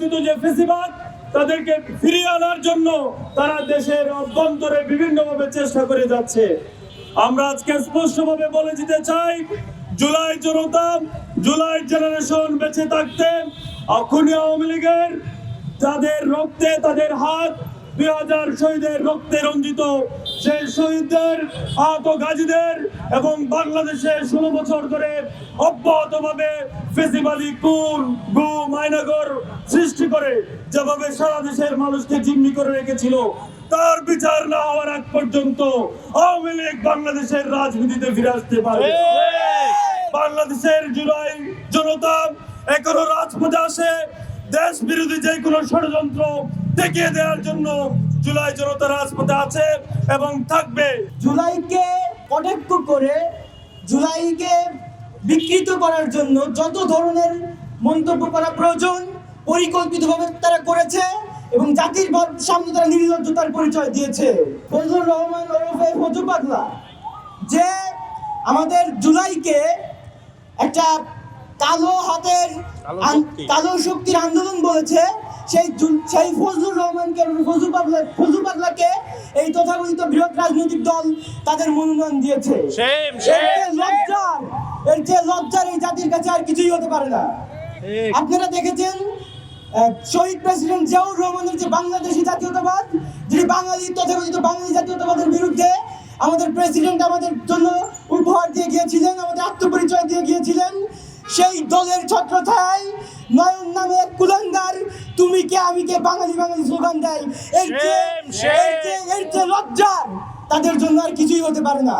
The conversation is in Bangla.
তথাকথিত যে ফেসিবাদ, তাদেরকে ফিরিয়ে আনার জন্য তারা দেশের অভ্যন্তরে বিভিন্নভাবে চেষ্টা করে যাচ্ছে। আমরা আজকে স্পষ্টভাবে বলে দিতে চাই, জুলাই জনতা, জুলাই জেনারেশন বেঁচে থাকতে অক্ষুণী আওয়ামী লীগের, যাদের রক্তে তাদের হাত দুই হাজার শহীদের রক্তে রঞ্জিত সেই শহীদদের আহত গাজীদের এবং বাংলাদেশে ষোলো বছর ধরে অব্যাহতভাবে কুল গু মাইনাগর সৃষ্টি করে যেভাবে সারা দেশের মানুষকে জিম্মি করে রেখেছিল তার বিচার না হওয়ার আগ পর্যন্ত আওয়ামী লীগ বাংলাদেশের রাজনীতিতে ফিরে আসতে পারবে। বাংলাদেশের জুলাই জনতা এখনও রাজপথে আসে দেশ বিরোধী যে কোনো ষড়যন্ত্র দেখিয়ে দেওয়ার জন্য জুলাই জনতা রাজপথে আছে এবং থাকবে। জুলাইকে কটাক্ষ করে, জুলাইকে বিকৃত করার জন্য যত ধরনের মন্তব্য করা প্রয়োজন, পরিকল্পিতভাবে তারা করেছে এবং জাতির সামনে তারা নির্লজ্জতার পরিচয় দিয়েছে। ফজলুর রহমান ওরফে ফজু যে আমাদের জুলাইকে একটা কালো হাতের কালো শক্তির আন্দোলন বলেছে। সেই সেই ফজলুর রহমানকে ফজু পাগলা ফজু পাগলাকে এই তথাকথিত বৃহৎ রাজনৈতিক দল তাদের মনোনয়ন দিয়েছে। লজ্জার এর যে লজ্জার এই জাতির কাছে আর কিছুই হতে পারে না। আপনারা দেখেছেন শহীদ প্রেসিডেন্ট জিয়াউর রহমানের যে বাংলাদেশি জাতীয়তাবাদ যিনি বাঙালি তথাকথিত বাঙালি জাতীয়তাবাদের বিরুদ্ধে আমাদের প্রেসিডেন্ট আমাদের জন্য উপহার দিয়ে গিয়েছিলেন আমাদের গিয়েছিলেন সেই দলের ছত্রছায় নয়ন নামে এক কুলাঙ্গার। তুমি কে? আমি কে? বাঙালি বাঙালি স্লোগান দেয়। এর চেয়ে এর চেয়ে লজ্জার। তাদের জন্য আর কিছুই হতে পারে না।